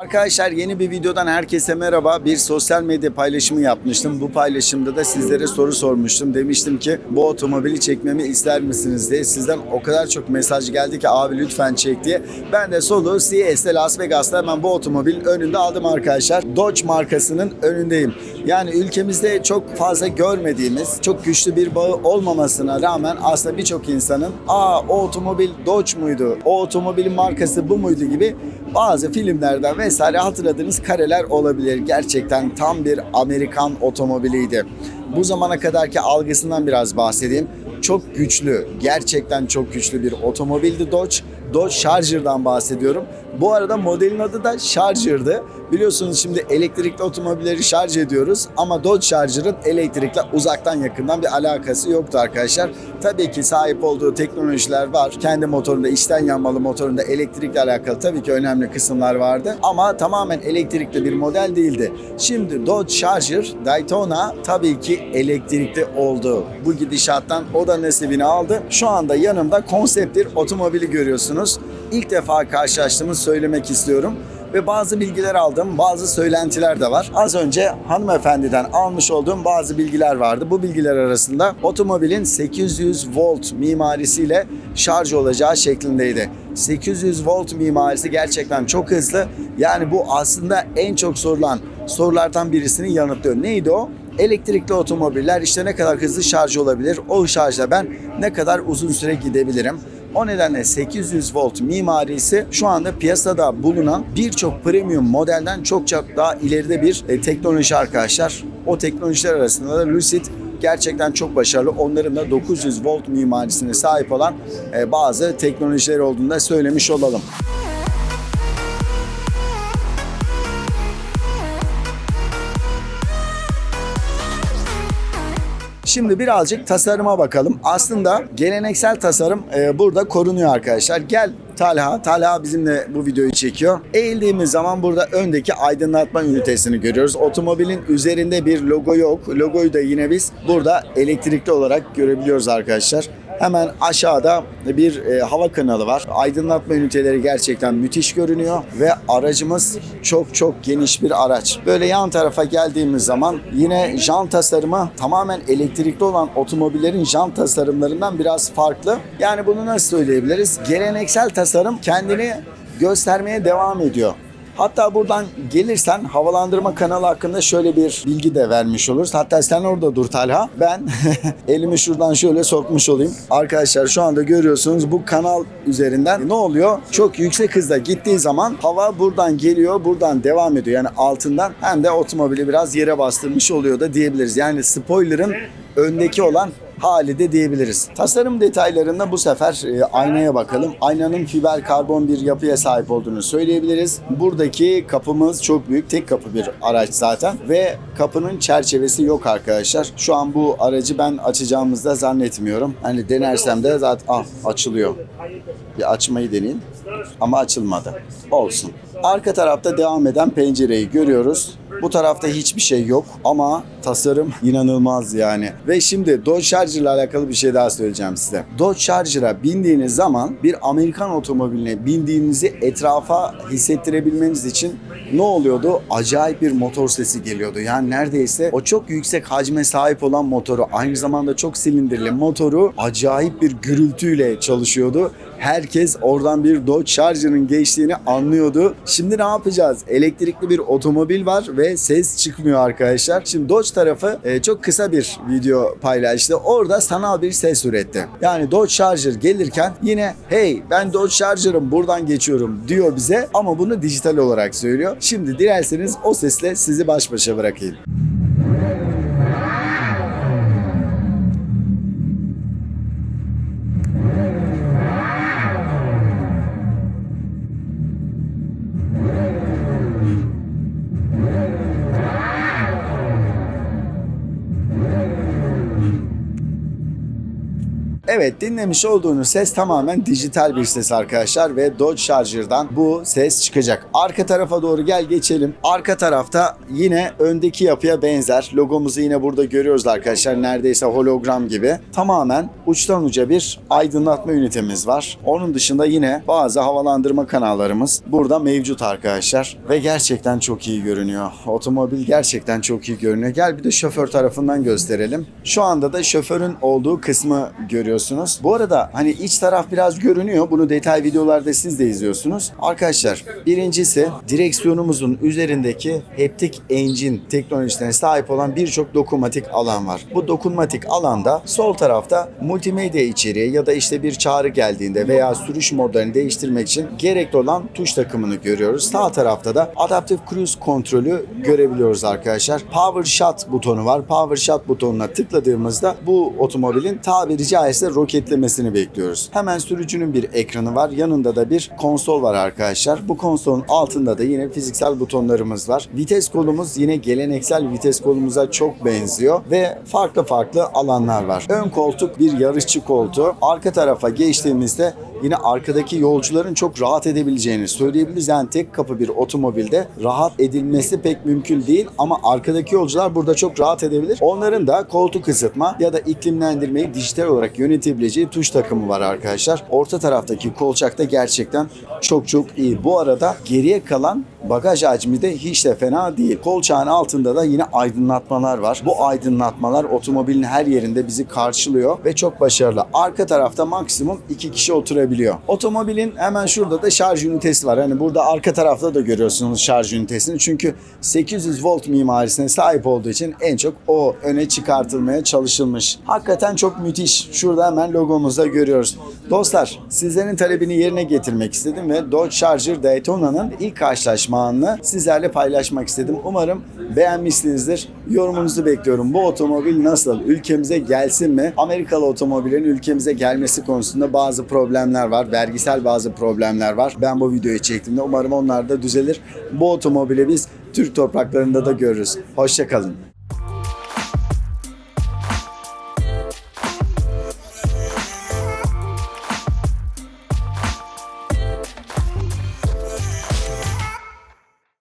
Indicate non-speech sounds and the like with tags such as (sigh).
Arkadaşlar yeni bir videodan herkese merhaba. Bir sosyal medya paylaşımı yapmıştım. Bu paylaşımda da sizlere soru sormuştum. Demiştim ki bu otomobili çekmemi ister misiniz diye. Sizden o kadar çok mesaj geldi ki abi lütfen çek diye. Ben de solu CES'te Las Vegas'ta hemen bu otomobilin önünde aldım arkadaşlar. Dodge markasının önündeyim. Yani ülkemizde çok fazla görmediğimiz, çok güçlü bir bağı olmamasına rağmen aslında birçok insanın aa o otomobil Dodge muydu, o otomobilin markası bu muydu gibi bazı filmlerden vesaire hatırladığınız kareler olabilir. Gerçekten tam bir Amerikan otomobiliydi. Bu zamana kadarki algısından biraz bahsedeyim. Çok güçlü, gerçekten çok güçlü bir otomobildi Dodge. Dodge Charger'dan bahsediyorum. Bu arada modelin adı da Charger'dı. Biliyorsunuz şimdi elektrikli otomobilleri şarj ediyoruz ama Dodge Charger'ın elektrikle uzaktan yakından bir alakası yoktu arkadaşlar. Tabii ki sahip olduğu teknolojiler var. Kendi motorunda, içten yanmalı motorunda elektrikle alakalı tabii ki önemli kısımlar vardı. Ama tamamen elektrikli bir model değildi. Şimdi Dodge Charger Daytona tabii ki elektrikli oldu. Bu gidişattan o da nasibini aldı. Şu anda yanımda konsept bir otomobili görüyorsunuz. İlk defa karşılaştığımı söylemek istiyorum ve bazı bilgiler aldım, bazı söylentiler de var. Az önce hanımefendiden almış olduğum bazı bilgiler vardı. Bu bilgiler arasında otomobilin 800 volt mimarisiyle şarj olacağı şeklindeydi. 800 volt mimarisi gerçekten çok hızlı. Yani bu aslında en çok sorulan sorulardan birisini yanıtlıyor. Neydi o? Elektrikli otomobiller işte ne kadar hızlı şarj olabilir? O şarjla ben ne kadar uzun süre gidebilirim? O nedenle 800 volt mimarisi şu anda piyasada bulunan birçok premium modelden çok çok daha ileride bir e, teknoloji arkadaşlar. O teknolojiler arasında da Lucid gerçekten çok başarılı. Onların da 900 volt mimarisine sahip olan e, bazı teknolojileri olduğunu da söylemiş olalım. Şimdi birazcık tasarıma bakalım. Aslında geleneksel tasarım e, burada korunuyor arkadaşlar. Gel Talha, Talha bizimle bu videoyu çekiyor. Eğildiğimiz zaman burada öndeki aydınlatma ünitesini görüyoruz. Otomobilin üzerinde bir logo yok. Logoyu da yine biz burada elektrikli olarak görebiliyoruz arkadaşlar. Hemen aşağıda bir e, hava kanalı var. Aydınlatma üniteleri gerçekten müthiş görünüyor ve aracımız çok çok geniş bir araç. Böyle yan tarafa geldiğimiz zaman yine jant tasarımı tamamen elektrikli olan otomobillerin jant tasarımlarından biraz farklı. Yani bunu nasıl söyleyebiliriz? Geleneksel tasarım kendini göstermeye devam ediyor. Hatta buradan gelirsen havalandırma kanalı hakkında şöyle bir bilgi de vermiş oluruz. Hatta sen orada dur Talha. Ben (laughs) elimi şuradan şöyle sokmuş olayım. Arkadaşlar şu anda görüyorsunuz bu kanal üzerinden ne oluyor? Çok yüksek hızda gittiği zaman hava buradan geliyor, buradan devam ediyor. Yani altından hem de otomobili biraz yere bastırmış oluyor da diyebiliriz. Yani spoiler'ın öndeki olan hali de diyebiliriz. Tasarım detaylarında bu sefer e, aynaya bakalım. Aynanın fiber karbon bir yapıya sahip olduğunu söyleyebiliriz. Buradaki kapımız çok büyük. Tek kapı bir araç zaten. Ve kapının çerçevesi yok arkadaşlar. Şu an bu aracı ben açacağımızda zannetmiyorum. Hani denersem de zaten ah, açılıyor. Bir açmayı deneyin. Ama açılmadı. Olsun. Arka tarafta devam eden pencereyi görüyoruz. Bu tarafta hiçbir şey yok ama tasarım inanılmaz yani. Ve şimdi Dodge Charger ile alakalı bir şey daha söyleyeceğim size. Dodge Charger'a bindiğiniz zaman bir Amerikan otomobiline bindiğinizi etrafa hissettirebilmeniz için ne oluyordu? Acayip bir motor sesi geliyordu. Yani neredeyse o çok yüksek hacme sahip olan motoru aynı zamanda çok silindirli motoru acayip bir gürültüyle çalışıyordu. Herkes oradan bir Dodge Charger'ın geçtiğini anlıyordu. Şimdi ne yapacağız? Elektrikli bir otomobil var ve ses çıkmıyor arkadaşlar. Şimdi Dodge tarafı e, çok kısa bir video paylaştı. Orada sanal bir ses üretti. Yani Dodge Charger gelirken yine hey ben Dodge Charger'ım buradan geçiyorum diyor bize ama bunu dijital olarak söylüyor. Şimdi dilerseniz o sesle sizi baş başa bırakayım. Evet dinlemiş olduğunuz ses tamamen dijital bir ses arkadaşlar ve Dodge Charger'dan bu ses çıkacak. Arka tarafa doğru gel geçelim. Arka tarafta yine öndeki yapıya benzer. Logomuzu yine burada görüyoruz arkadaşlar. Neredeyse hologram gibi. Tamamen uçtan uca bir aydınlatma ünitemiz var. Onun dışında yine bazı havalandırma kanallarımız burada mevcut arkadaşlar. Ve gerçekten çok iyi görünüyor. Otomobil gerçekten çok iyi görünüyor. Gel bir de şoför tarafından gösterelim. Şu anda da şoförün olduğu kısmı görüyorsunuz. Bu arada hani iç taraf biraz görünüyor. Bunu detay videolarda siz de izliyorsunuz. Arkadaşlar birincisi direksiyonumuzun üzerindeki haptic engine teknolojisine sahip olan birçok dokunmatik alan var. Bu dokunmatik alanda sol tarafta multimedya içeriği ya da işte bir çağrı geldiğinde veya sürüş modlarını değiştirmek için gerekli olan tuş takımını görüyoruz. Sağ tarafta da adaptif cruise kontrolü görebiliyoruz arkadaşlar. Power shot butonu var. Power shot butonuna tıkladığımızda bu otomobilin tabiri caizse roketlemesini bekliyoruz. Hemen sürücünün bir ekranı var. Yanında da bir konsol var arkadaşlar. Bu konsolun altında da yine fiziksel butonlarımız var. Vites kolumuz yine geleneksel vites kolumuza çok benziyor ve farklı farklı alanlar var. Ön koltuk bir yarışçı koltuğu. Arka tarafa geçtiğimizde yine arkadaki yolcuların çok rahat edebileceğini söyleyebiliriz. Yani tek kapı bir otomobilde rahat edilmesi pek mümkün değil ama arkadaki yolcular burada çok rahat edebilir. Onların da koltuk ısıtma ya da iklimlendirmeyi dijital olarak yönetebileceği tuş takımı var arkadaşlar. Orta taraftaki kolçak da gerçekten çok çok iyi. Bu arada geriye kalan bagaj hacmi de hiç de fena değil. Kolçağın altında da yine aydınlatmalar var. Bu aydınlatmalar otomobilin her yerinde bizi karşılıyor ve çok başarılı. Arka tarafta maksimum iki kişi oturabiliyor. Otomobilin hemen şurada da şarj ünitesi var. Hani burada arka tarafta da görüyorsunuz şarj ünitesini. Çünkü 800 volt mimarisine sahip olduğu için en çok o öne çıkartılmaya çalışılmış. Hakikaten çok müthiş. Şurada hemen logomuzda görüyoruz. Dostlar sizlerin talebini yerine getirmek istedim ve Dodge Charger Daytona'nın ilk karşılaşma anını sizlerle paylaşmak istedim. Umarım beğenmişsinizdir. Yorumunuzu bekliyorum. Bu otomobil nasıl? Ülkemize gelsin mi? Amerikalı otomobillerin ülkemize gelmesi konusunda bazı problemler var. Vergisel bazı problemler var. Ben bu videoyu çektiğimde umarım onlar da düzelir. Bu otomobili biz Türk topraklarında da görürüz. Hoşçakalın.